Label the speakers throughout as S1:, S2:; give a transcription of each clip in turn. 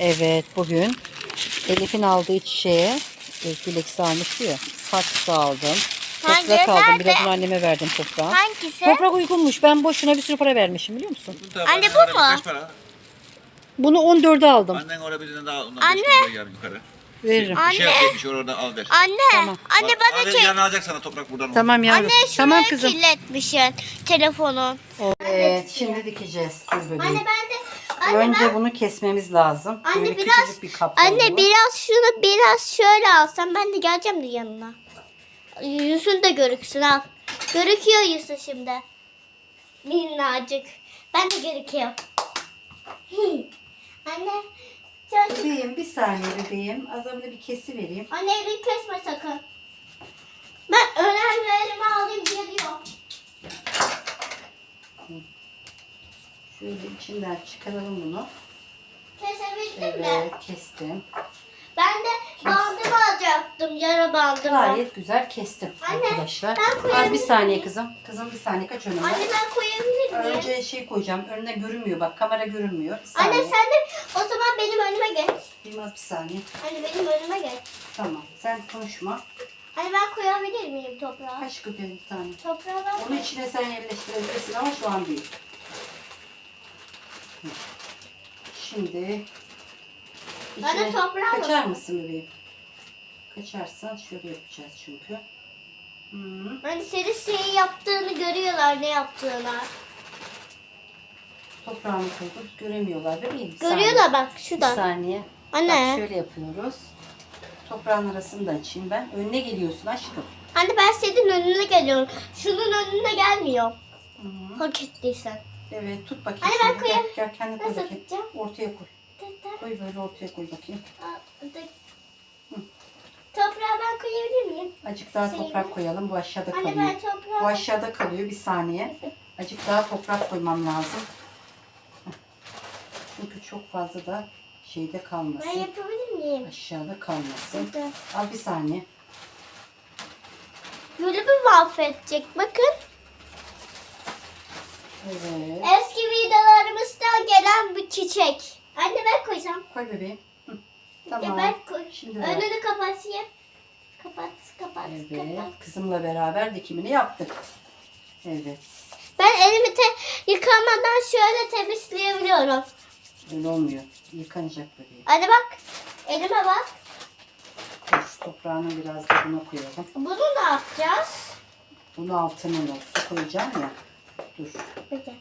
S1: Evet bugün Elif'in aldığı çiçeğe e, Dilek almıştı ya. Saksı aldım.
S2: Hangi?
S1: Toprak aldım.
S2: Nerede?
S1: Birazını anneme verdim toprağı.
S2: Hangisi?
S1: Toprak uygunmuş. Ben boşuna bir sürü para vermişim biliyor musun?
S2: Anne, bu mu?
S3: Kaç para?
S1: Bunu 14'e aldım.
S3: Annen oraya bir tane daha ondan
S2: Anne.
S3: beş bin lira yarın yukarı.
S1: Veririm.
S3: Bir şey
S2: Anne.
S3: yapacakmış orada al ver.
S2: Anne,
S1: Tamam.
S2: anne bana
S3: Al,
S2: çek.
S3: yarın alacak sana toprak buradan.
S1: Tamam yavrum.
S2: Anne şuraya
S1: tamam kızım.
S2: kirletmişsin telefonun.
S1: Evet şimdi dikeceğiz.
S2: Anne ben de anne
S1: Önce
S2: ben
S1: bunu kesmemiz lazım.
S2: Anne,
S1: Böyle
S2: biraz-
S1: küçücük bir kapta
S2: anne biraz şunu biraz şöyle alsam ben de geleceğim de yanına. Yüzün de görüksün al. Görüküyor yüzü şimdi. Minnacık. Ben de görüküyor. Anne sen
S1: Bebeğim bir saniye bebeğim. Azamını bir kesi vereyim.
S2: Anne elini kesme sakın. Ben önemlilerimi alayım geliyorum.
S1: Şöyle içinden çıkaralım bunu.
S2: Kesebildim mi?
S1: Evet kestim.
S2: Ben de bandımı alacaktım. Yara bandımı.
S1: Gayet güzel kestim
S2: Anne,
S1: arkadaşlar.
S2: ben
S1: Az
S2: koyabilir
S1: bir saniye
S2: miyim?
S1: kızım. Kızım bir saniye kaç önüme.
S2: Anne ben koyabilir miyim?
S1: Önce şey koyacağım. Önüne görünmüyor bak. Kamera görünmüyor. Bir saniye.
S2: Anne sen de o zaman benim önüme geç.
S1: Bilmez bir saniye.
S2: Anne benim önüme geç.
S1: Tamam. Sen konuşma.
S2: Anne ben koyabilir miyim toprağa?
S1: Kaç köpeğin bir tane.
S2: Toprağa ben
S1: Onu içine sen yerleştirebilirsin ama şu an değil. Şimdi
S2: Bana
S1: içine
S2: toprağı
S1: kaçar mısın bebeğim? Kaçarsan şöyle yapacağız çünkü. Hı.
S2: Hani senin şeyi yaptığını görüyorlar ne yaptığını.
S1: Toprağını koyduk. Göremiyorlar bebeğim. Bir saniye.
S2: Görüyorlar bak
S1: Bir
S2: şuradan.
S1: saniye.
S2: Anne.
S1: Bak şöyle yapıyoruz. Toprağın arasını da açayım ben. Önüne geliyorsun aşkım.
S2: Anne ben senin önüne geliyorum. Şunun önüne gelmiyorum.
S1: Hı.
S2: Hak ettiysen.
S1: Evet tut bakayım.
S2: Anne, ben
S1: şimdi.
S2: koyayım.
S1: Gel, gel kendi koy
S2: Nasıl
S1: bakayım.
S2: tutacağım?
S1: Ortaya koy. Koy böyle ortaya koy bakayım.
S2: Aa, ben koyabilir miyim?
S1: Azıcık daha
S2: Şey-
S1: toprak koyalım. Bu aşağıda
S2: Anne
S1: kalıyor.
S2: ben toprağa...
S1: Bu aşağıda kalıyor. Bir saniye. Azıcık daha toprak koymam lazım. Heh. Çünkü çok fazla da şeyde
S2: Ben
S1: kalmasın.
S2: yapabilir miyim?
S1: Aşağıda kalmasın.
S2: Dı.
S1: Al bir saniye.
S2: Böyle bir mahvedecek bakın.
S1: Evet.
S2: Eski videolarımızdan gelen bir çiçek. Anne ben koysam.
S1: Koy bebeğim. Hı. Tamam.
S2: ben koy.
S1: Şimdi.
S2: Önünü kapatayım. Kapat, kapat,
S1: Evet.
S2: kapat.
S1: Kızımla beraber dikimini yaptık. Evet.
S2: Ben elimi te yıkamadan şöyle temizleyebiliyorum.
S1: Öyle olmuyor. Yıkanacak bebeğim.
S2: Anne bak. Elime bak.
S1: Şu toprağını biraz da buna koyalım.
S2: Bunu ne yapacağız?
S1: Bunu altına su koyacağım ya. Dur.
S2: Peki.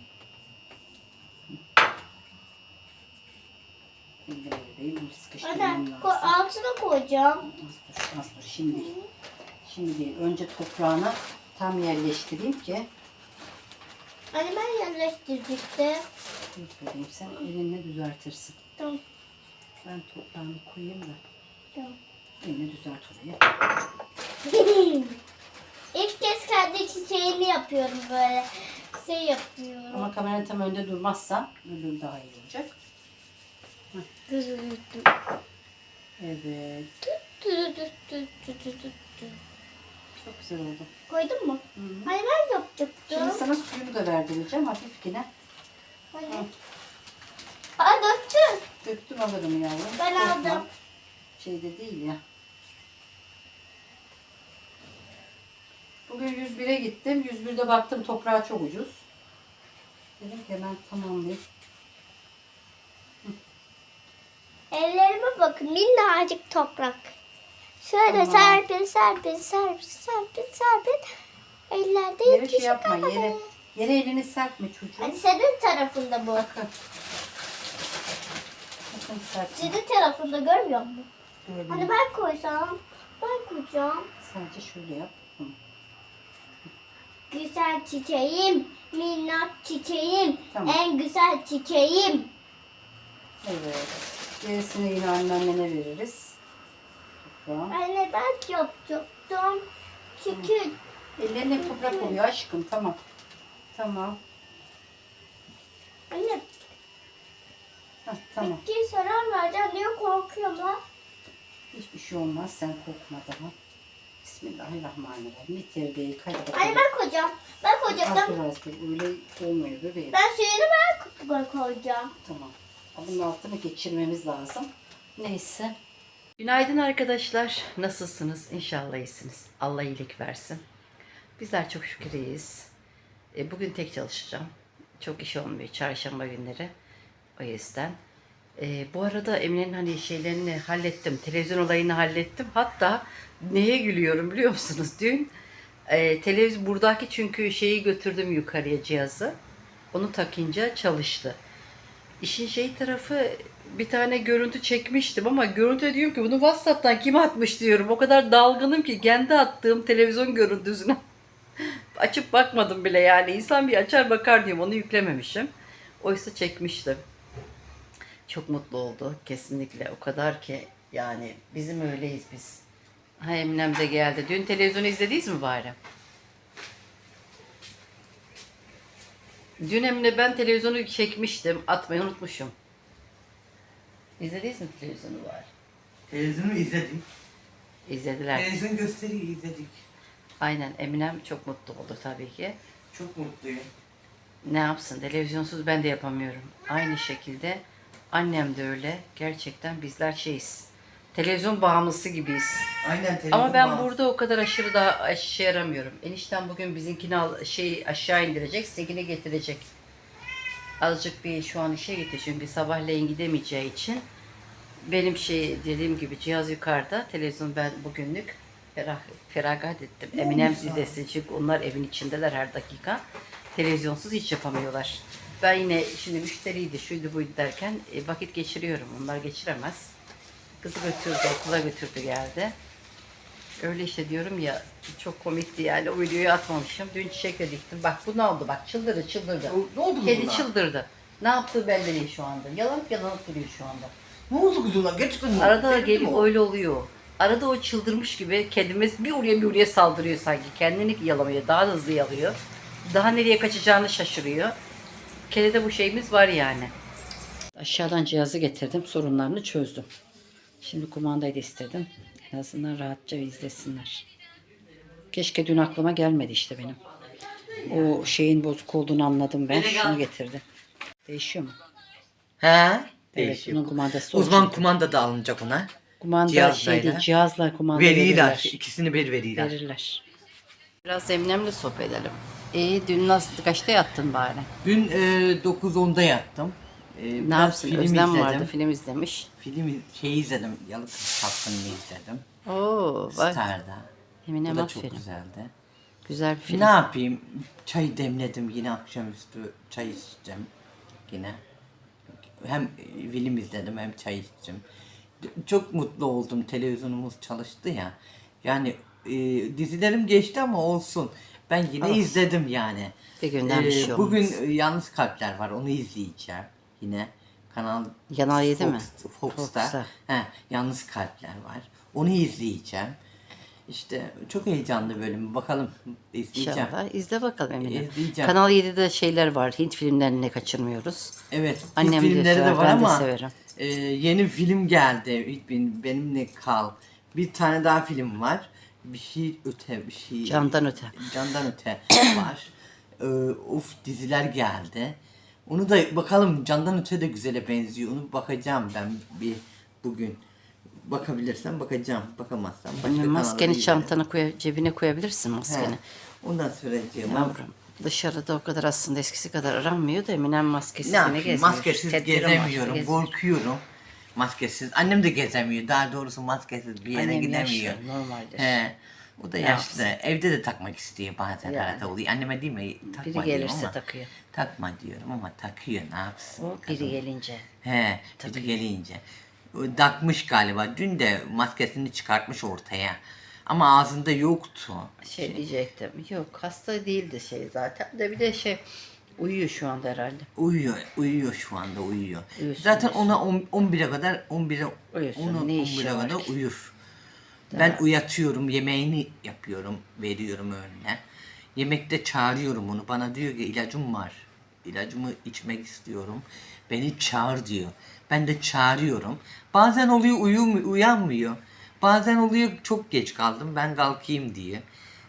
S2: Anne
S1: sıkıştırmam lazım.
S2: altına koyacağım.
S1: Az dur, az dur. Şimdi. Şimdi. Önce toprağını tam yerleştireyim ki.
S2: Anne ben yerleştirecektim.
S1: Dur bebeğim sen elinle düzeltirsin.
S2: Tamam.
S1: Ben toprağını koyayım da
S2: Tamam.
S1: eline düzelt orayı.
S2: İlk kez kendi çiçeğimi yapıyorum böyle. Şey yapıyorum.
S1: Ama kameranın tam önünde durmazsan öbür daha iyi olacak. Evet. Çok güzel oldu.
S2: Koydun mu?
S1: Hı -hı.
S2: Hayır ben yapacaktım.
S1: Şimdi sana suyunu da verdireceğim hafif yine.
S2: Hani. Aa döktün.
S1: Döktüm alırım yavrum.
S2: Ben
S1: Korkma.
S2: aldım.
S1: Şeyde değil ya. Bugün 101'e gittim. 101'de baktım toprağı çok ucuz. Dedim ki hemen tamamlayayım.
S2: Ellerime bakın minnacık toprak. Şöyle
S1: Tamam.
S2: serpil serpil serpil serpil serpil. Ellerde
S1: Yere şey yapma.
S2: kalmadı.
S1: Yere, yere elini serpme çocuğum.
S2: Hadi senin tarafında bu.
S1: Bakın. Bakın serpme.
S2: Senin tarafında görmüyor musun?
S1: Böyle.
S2: Hani ben koysam, ben koyacağım.
S1: Sadece şöyle yap. Hı.
S2: Güzel çiçeğim, minnak çiçeğim,
S1: Tamam.
S2: en güzel çiçeğim.
S1: Evet. Gerisini yine anneannene veririz.
S2: Anne ben yapacaktım. Çünkü
S1: Ellerine toprak oluyor aşkım. Tamam. Tamam.
S2: anne
S1: Heh, tamam.
S2: peki zarar vereceğim diye korkuyorum ha.
S1: Hiçbir şey olmaz. Sen korkma daha. Bismillahirrahmanirrahim. Terbiyeyi hadi
S2: Anne ben koyacağım. Ben
S1: Az
S2: koyacaktım.
S1: dur az dur. Öyle olmuyor bebeğim.
S2: Ben suyunu ben koyacağım.
S1: Tamam. Bunun altını geçirmemiz lazım. Neyse. Günaydın arkadaşlar. Nasılsınız? İnşallah iyisiniz. Allah iyilik versin. Bizler çok şükür iyiyiz. E, bugün tek çalışacağım. Çok iş olmuyor çarşamba günleri. O yüzden. E, bu arada Emine'nin hani şeylerini hallettim. Televizyon olayını hallettim. Hatta neye gülüyorum biliyor musunuz? Dün e, televizyon buradaki çünkü şeyi götürdüm yukarıya cihazı. Onu takınca çalıştı. İşin şey tarafı bir tane görüntü çekmiştim ama görüntü diyorum ki bunu WhatsApp'tan kim atmış diyorum. O kadar dalgınım ki kendi attığım televizyon görüntüsüne açıp bakmadım bile yani. İnsan bir açar bakar diyorum onu yüklememişim. Oysa çekmiştim. Çok mutlu oldu kesinlikle. O kadar ki yani bizim öyleyiz biz. Ha Eminem de geldi. Dün televizyonu izlediniz mi bari? Dün Emine ben televizyonu çekmiştim. Atmayı unutmuşum. İzlediniz mi televizyonu bari?
S4: Televizyonu izledik.
S1: İzlediler.
S4: Televizyon gösteriyi izledik.
S1: Aynen Eminem çok mutlu oldu tabii ki.
S4: Çok mutluyum.
S1: Ne yapsın televizyonsuz ben de yapamıyorum. Aynı şekilde annem de öyle. Gerçekten bizler şeyiz. Televizyon bağımlısı gibiyiz.
S4: Aynen televizyon
S1: Ama ben
S4: bağımlısı.
S1: burada o kadar aşırı daha işe yaramıyorum. Enişten bugün bizimkini al, şey aşağı indirecek, seninkini getirecek. Azıcık bir şu an işe gitti çünkü sabahleyin gidemeyeceği için. Benim şey dediğim gibi cihaz yukarıda. Televizyon ben bugünlük ferah, feragat ettim. Eminem dizesi çünkü onlar evin içindeler her dakika. Televizyonsuz hiç yapamıyorlar. Ben yine şimdi müşteriydi, şuydu buydu derken e, vakit geçiriyorum. Onlar geçiremez. Kızı götürdü, okula götürdü geldi. Öyle işte diyorum ya çok komikti yani o videoyu atmamışım. Dün çiçek de diktim. Bak bu ne oldu bak çıldırdı çıldırdı.
S4: Ne oldu
S1: Kedi
S4: kuzuna?
S1: çıldırdı. Ne yaptığı belli değil şu anda. Yalanıp yalanıp duruyor şu anda.
S4: Ne oldu kuzuna? Gerçekten mi?
S1: Arada da gelip öyle oluyor. Arada o çıldırmış gibi kedimiz bir oraya bir oraya saldırıyor sanki. Kendini yalamıyor. Daha da hızlı yalıyor. Daha nereye kaçacağını şaşırıyor. Kedide bu şeyimiz var yani. Aşağıdan cihazı getirdim. Sorunlarını çözdüm. Şimdi kumandayı da istedim. En azından rahatça izlesinler. Keşke dün aklıma gelmedi işte benim. O şeyin bozuk olduğunu anladım ben. Şunu getirdim. Değişiyor mu?
S4: He?
S1: Evet,
S4: Değişiyor.
S1: bunun kumandası
S4: o zaman
S1: olacak.
S4: kumanda da alınacak ona.
S1: Kumanda
S4: Cihazla
S1: şey değil, cihazla kumanda
S4: Verirler.
S1: verirler.
S4: İkisini bir verirler.
S1: Verirler. Biraz Eminem'le sohbet edelim. İyi, dün nasıl, kaçta yattın bari?
S4: Dün e, 9-10'da yattım. E,
S1: Ne yapsın?
S4: film
S1: Özlem
S4: izledim.
S1: vardı, film izlemiş.
S4: Film şey izledim. Yalık Kaptanı'nı izledim.
S1: Oo, bak.
S4: Star'da.
S1: Eminem
S4: Bu da çok güzeldi.
S1: Güzel bir film.
S4: Ne yapayım? Çay demledim yine akşamüstü çay içeceğim yine. Hem film izledim hem çay içtim. Çok mutlu oldum televizyonumuz çalıştı ya. Yani e, dizilerim geçti ama olsun. Ben yine
S1: Olsun.
S4: izledim yani.
S1: Bir günden bir şey
S4: Bugün
S1: olmaz.
S4: e, Yalnız Kalpler var onu izleyeceğim yine. Kanal
S1: Yanal yedi mi?
S4: Fox- Fox'ta.
S1: Fox'ta.
S4: He, Yalnız Kalpler var. Onu izleyeceğim. İşte çok heyecanlı bölüm. Bakalım izleyeceğim.
S1: İnşallah. İzle bakalım Eminem.
S4: İzleyeceğim.
S1: Kanal 7'de şeyler var. Hint filmlerini kaçırmıyoruz.
S4: Evet.
S1: Annem de
S4: filmleri
S1: sever,
S4: de var
S1: ben de
S4: ama
S1: severim.
S4: e, yeni film geldi. Benim, benimle kal. Bir tane daha film var. Bir şey öte, bir şey.
S1: Candan öte.
S4: Candan öte var. E, of diziler geldi. Onu da bakalım Candan öte de güzele benziyor. Onu bakacağım ben bir bugün. Bakabilirsem bakacağım. Bakamazsam başka
S1: Maskeni çantana koy, cebine koyabilirsin maskeni.
S4: He. Ondan sonra diyorum.
S1: Yavrum. Dışarıda o kadar aslında eskisi kadar aranmıyor da Eminem maskesiz
S4: Ne
S1: yine
S4: yapayım?
S1: gezmiyor.
S4: Maskesiz
S1: Tedbiri var,
S4: gezemiyorum. Korkuyorum. Maskesiz. Annem de gezemiyor. Daha doğrusu maskesiz bir yere
S1: Annem
S4: gidemiyor.
S1: yaşlı, normaldir.
S4: He. O da yaşlı. Evde de takmak istiyor bazen
S1: Yani.
S4: arada oluyor. Anneme değil mi? Takma
S1: Biri
S4: diyorum
S1: gelirse
S4: ama.
S1: takıyor.
S4: Takma diyorum ama takıyor ne yapsın?
S1: O biri gelince.
S4: He. Biri gelince. Takmış galiba. Dün de maskesini çıkartmış ortaya. Ama ağzında yoktu.
S1: Şey diyecektim. Yok hasta değildi şey zaten. De bir de şey uyuyor şu anda herhalde.
S4: Uyuyor, uyuyor şu anda uyuyor.
S1: Uyusun,
S4: Zaten
S1: uyusun.
S4: ona on- 11'e kadar 11'e
S1: Uyusun,
S4: onu
S1: ne işi
S4: 11'e
S1: var
S4: kadar
S1: ki?
S4: uyur. Ben uyatıyorum, yemeğini yapıyorum, veriyorum önüne. Yemekte çağırıyorum onu. Bana diyor ki ilacım var. İlacımı içmek istiyorum. Beni çağır diyor. Ben de çağırıyorum. Bazen oluyor uyum, uyanmıyor. Bazen oluyor çok geç kaldım. Ben kalkayım diye.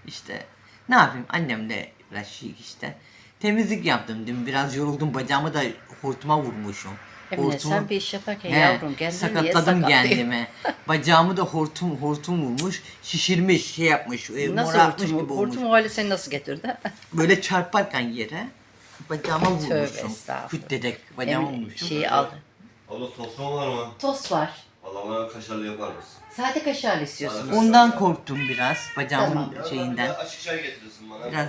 S4: İşte ne yapayım annemle uğraşıyor işte. Temizlik yaptım dün biraz yoruldum bacağımı da hortuma vurmuşum.
S1: Emine
S4: Hortumu-
S1: sen bir iş yaparken
S4: He,
S1: yavrum kendini niye
S4: sakatladım
S1: sakatlıyorsun?
S4: kendimi. Bacağımı da hortum hortum vurmuş, şişirmiş, şey yapmış, e,
S1: Nasıl
S4: morartmış
S1: hortumu?
S4: gibi olmuş.
S1: Hortumu hali seni nasıl getirdi?
S4: Böyle çarparken yere bacağıma vurmuşum.
S1: estağfurullah.
S4: Küt dedek bacağıma
S1: Emine
S4: vurmuşum.
S1: şeyi al.
S5: Abla tosun var mı?
S1: Tost var.
S5: Allah bana kaşarlı yapar mısın?
S1: Sade kaşarlı istiyorsunuz.
S4: Ondan korktum biraz bacağımın
S1: Tamam.
S4: şeyinden.
S5: Ya, Açık çay getirirsin bana.
S4: Biraz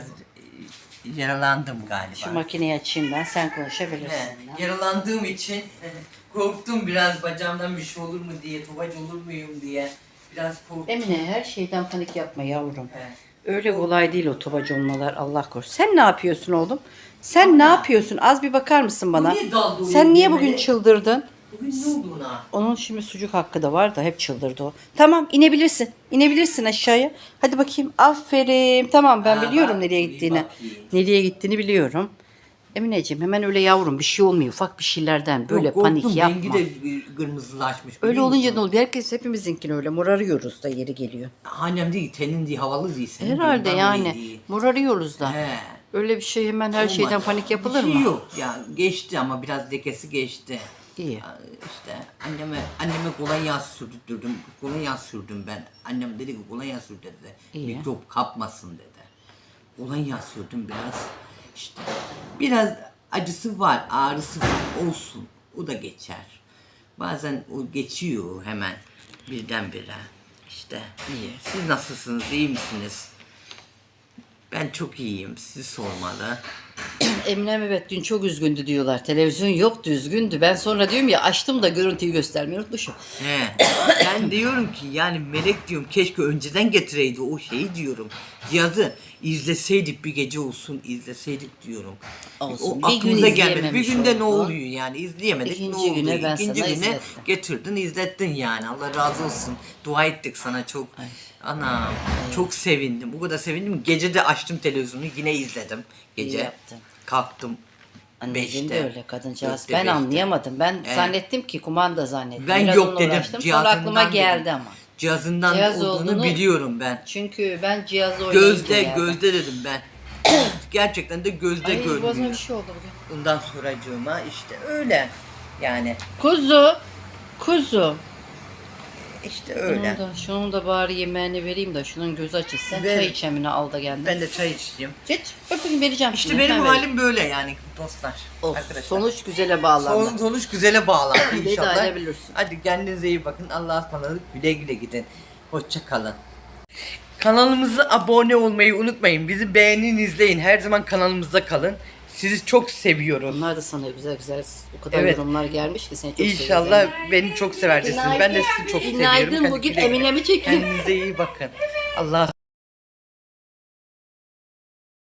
S4: yaralandım galiba.
S1: Şu makineyi açayım ben sen konuşabilirsin.
S4: He, yaralandığım için korktum biraz bacağımdan bir şey olur mu diye, tobac olur muyum diye. Biraz korktum.
S1: Emine her şeyden panik yapma yavrum.
S4: He.
S1: Öyle kolay değil o tobacı olmalar Allah korusun. Sen ne yapıyorsun oğlum? Sen ne yapıyorsun? Az bir bakar mısın bana?
S4: niye
S1: Sen niye bugün çıldırdın?
S4: Bugün ne oldu ona?
S1: Onun şimdi sucuk hakkı da var da hep çıldırdı o. Tamam inebilirsin. İnebilirsin aşağıya. Hadi bakayım. Aferin. Tamam ben
S4: Ha,
S1: biliyorum
S4: bak,
S1: nereye gittiğini.
S4: bakayım.
S1: Nereye gittiğini biliyorum. Emineciğim hemen öyle yavrum bir şey olmuyor. Ufak bir şeylerden böyle
S4: Yok,
S1: panik
S4: korktum,
S1: yapma.
S4: Rengi de bir kırmızılaşmış.
S1: Öyle olunca
S4: musun?
S1: ne oluyor? Herkes hepimizinkini öyle morarıyoruz da yeri geliyor.
S4: Annem değil, tenin değil, havalı değil. Senin
S1: Herhalde yani
S4: değil.
S1: morarıyoruz da.
S4: He.
S1: Öyle bir şey hemen her şeyden panik yapılır
S4: bir şey
S1: mı?
S4: yok ya geçti ama biraz lekesi geçti.
S1: İyi.
S4: İşte anneme anneme kolonya sürdürdüm. Kolonya sürdüm ben. Annem dedi ki kolonya sür dedi.
S1: İyi.
S4: Mikrop kapmasın dedi. Kolonya sürdüm biraz. İşte biraz acısı var, ağrısı var. Olsun. O da geçer. Bazen o geçiyor hemen birdenbire. İşte iyi. Siz nasılsınız? iyi misiniz? Ben çok iyiyim. Sizi sormalı.
S1: Eminem evet dün çok üzgündü diyorlar. Televizyon yok üzgündü. Ben sonra diyorum ya açtım da görüntüyü göstermeyi unutmuşum.
S4: He. Ben diyorum ki yani melek diyorum keşke önceden getireydi o şeyi diyorum. Cihazı izleseydik bir gece olsun izleseydik diyorum.
S1: Olsun.
S4: O
S1: Bir gün
S4: aklımıza gelmedi. Bir
S1: izleyememiş
S4: günde ne
S1: oldu.
S4: oluyor yani izleyemedik
S1: İkinci
S4: ne oldu?
S1: güne ben
S4: İkinci
S1: sana
S4: güne
S1: izlettim.
S4: getirdin izlettin yani Allah razı olsun. Dua ettik sana çok. Anam çok sevindim. O kadar sevindim. Gece de açtım televizyonu yine izledim. Gece
S1: İyi yaptın.
S4: Kalktım.
S1: Anneciğim de
S4: Beşte.
S1: öyle kadıncağız.
S4: Dörtte,
S1: Ben
S4: beşte.
S1: anlayamadım. Ben zannettim ki kumanda zannettim.
S4: Ben
S1: Biraz
S4: yok
S1: onunla
S4: dedim.
S1: uğraştım. Sonra
S4: Cihazından
S1: aklıma
S4: dedim.
S1: geldi ama.
S4: Cihazından
S1: Cihaz
S4: olduğunu,
S1: olduğunu-
S4: biliyorum ben.
S1: Çünkü ben cihazı oynayınca
S4: Gözde
S1: geldim.
S4: gözde dedim ben. Gerçekten de gözde
S1: Ay boğazıma bir
S4: görünüyor.
S1: şey oldu bugün.
S4: Bundan sonracığıma işte öyle. Yani
S1: Kuzu. Kuzu.
S4: İşte
S1: Öyle. Şunun da, şunun da bari yemeğini vereyim de şunun gözü açılsın.
S4: Ver.
S1: çay içemini al da geldi.
S4: Ben de çay içeyim.
S1: Git. Öpeyim vereceğim
S4: İşte
S1: şimdi.
S4: benim
S1: hemen
S4: halim böyle yani dostlar.
S1: Olsun.
S4: Arkadaşlar.
S1: Sonuç güzele bağlandı.
S4: Son, sonuç güzele bağlandı
S1: Veda
S4: inşallah.
S1: edebilirsin.
S4: Hadi kendinize iyi bakın. Allah'a ısmarladık. Güle güle gidin. Hoşça kalın. Kanalımıza abone olmayı unutmayın. Bizi beğenin, izleyin. Her zaman kanalımızda kalın. Sizi çok seviyoruz.
S1: Onlar da sana güzel güzel o kadar
S4: Evet.
S1: yorumlar gelmiş ki seni çok
S4: İnşallah
S1: seviyorum.
S4: beni çok seversiniz. Ben de sizi çok seviyorum.
S1: Günaydın bugün. Emine'mi çekiyor.
S4: Kendinize iyi bakın. Allah